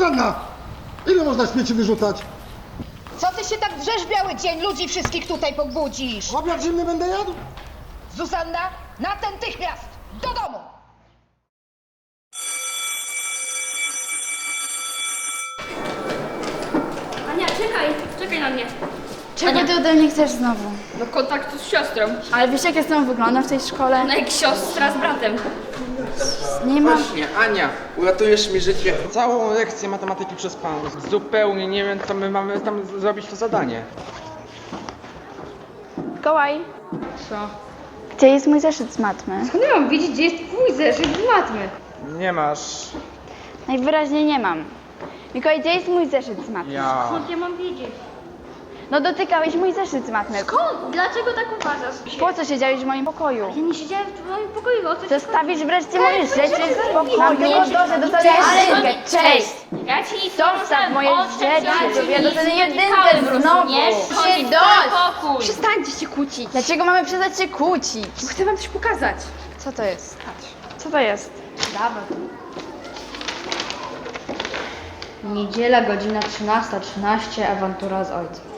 Zuzanna! Ile można śmieci wyrzucać? Co ty się tak drzesz biały dzień? Ludzi wszystkich tutaj pobudzisz. Obiad zimny będę jadł? Zuzanna, natychmiast! Do domu! Ania, czekaj, czekaj na mnie. Czego ty ode mnie chcesz znowu? No kontaktu z siostrą. Ale wiesz jak ja znowu wyglądam w tej szkole? No jak siostra z bratem. Nie mam... Właśnie, Ania, uratujesz mi życie. Całą lekcję matematyki przez pan. Zupełnie nie wiem, co my mamy tam z- zrobić to zadanie. Mikołaj, Co? gdzie jest mój zeszyt z matmy? Skąd ja mam wiedzieć, gdzie jest twój zeszyt z matmy? Nie masz. Najwyraźniej nie mam. Mikołaj, gdzie jest mój zeszyt z matmy? Ja. Skąd ja mam wiedzieć? No dotykałeś mój zeszyt z matmy. Skąd? Dlaczego tak uważasz? Po co siedziałeś w moim pokoju? Ja nie siedziałem w moim pokoju, o co ci Zostawisz wreszcie moje rzeczy w spokoju. Mam tylko Cześć. to, że dostanę Cześć. jedynkę. Cześć! Ja ci nic Zostaw moje rzeczy, to ja dostanę jedynkę znowu. Się dość! Przestańcie się kłócić. Dlaczego mamy przestać się kłócić? Chcę wam coś pokazać. Co to jest? Co to jest? Niedziela, godzina 13.13, awantura z ojcem.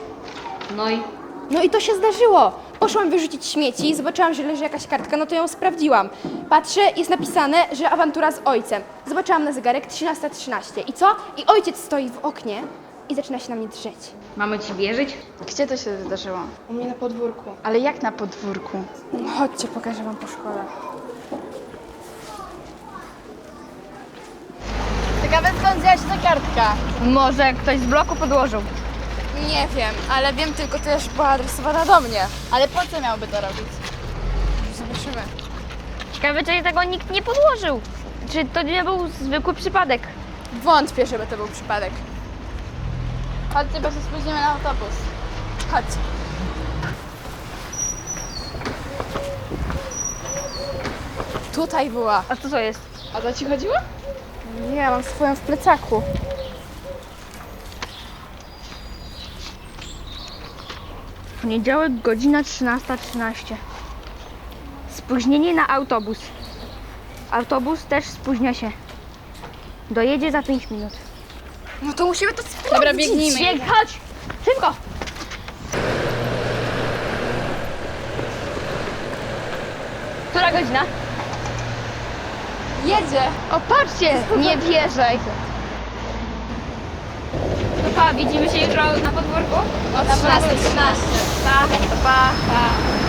No i No i to się zdarzyło. Poszłam wyrzucić śmieci, zobaczyłam, że leży jakaś kartka, no to ją sprawdziłam. Patrzę, jest napisane, że awantura z ojcem. Zobaczyłam na zegarek 13.13. I co? I ojciec stoi w oknie i zaczyna się na mnie drzeć. mamy ci wierzyć? Gdzie to się wydarzyło? U mnie na podwórku. Ale jak na podwórku? No chodźcie, pokażę wam po szkole. Ciekawe skąd wzięła się ta kartka? Może ktoś z bloku podłożył. Nie wiem, ale wiem tylko tyle, że była adresowana do mnie. Ale po co miałby to robić? Zobaczymy. Ciekawe, czy tego nikt nie podłożył. Czy to nie był zwykły przypadek? Wątpię, żeby to był przypadek. Chodźcie, bo się spóźnimy na autobus. Chodź. Tutaj była. A co to jest? A to ci chodziło? Nie, mam swoją w plecaku. Poniedziałek, godzina 13.13. Spóźnienie na autobus. Autobus też spóźnia się. Dojedzie za 5 minut. No to musimy to sprawdzić. Dobra, biegnijmy. Bieg, chodź! Szybko! Która godzina? Jedzie. O, patrzcie! Nie wierzaj! No pa, widzimy się jutro na podwórku? O 13.13. Pa, pa, pa.